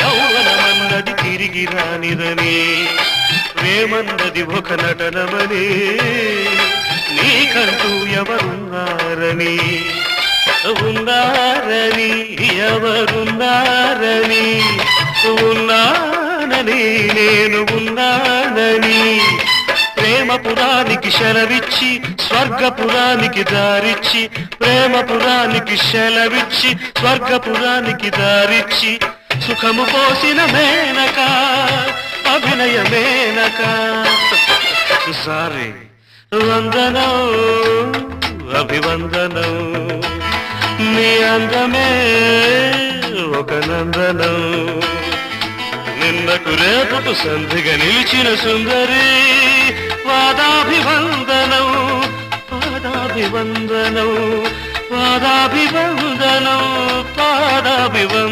యౌవనమన్నది తిరిగి రానిదని. ప్రేమన్నది ఒక నటనమని. నీకంటూ ఎవరున్నారని. ఉన్నారని ఎవరున్నారని. ఉన్నానని నేను ఉన్నానని. ప్రేమపురానికి శలవిచ్చి స్వర్గపురానికి దారిచ్చి ప్రేమపురానికి శలవిచ్చి స్వర్గపురానికి దారిచ్చి సుఖము పోసిన మేనక అభినయ మేనక సారీ. వందనం అభివందనం నీ అందమే ఒక నందనం. నిన్నకు రేపుకు సంధిగా నిలిచిన సుందరీ పాదాభివందనం పాదాభివందనం.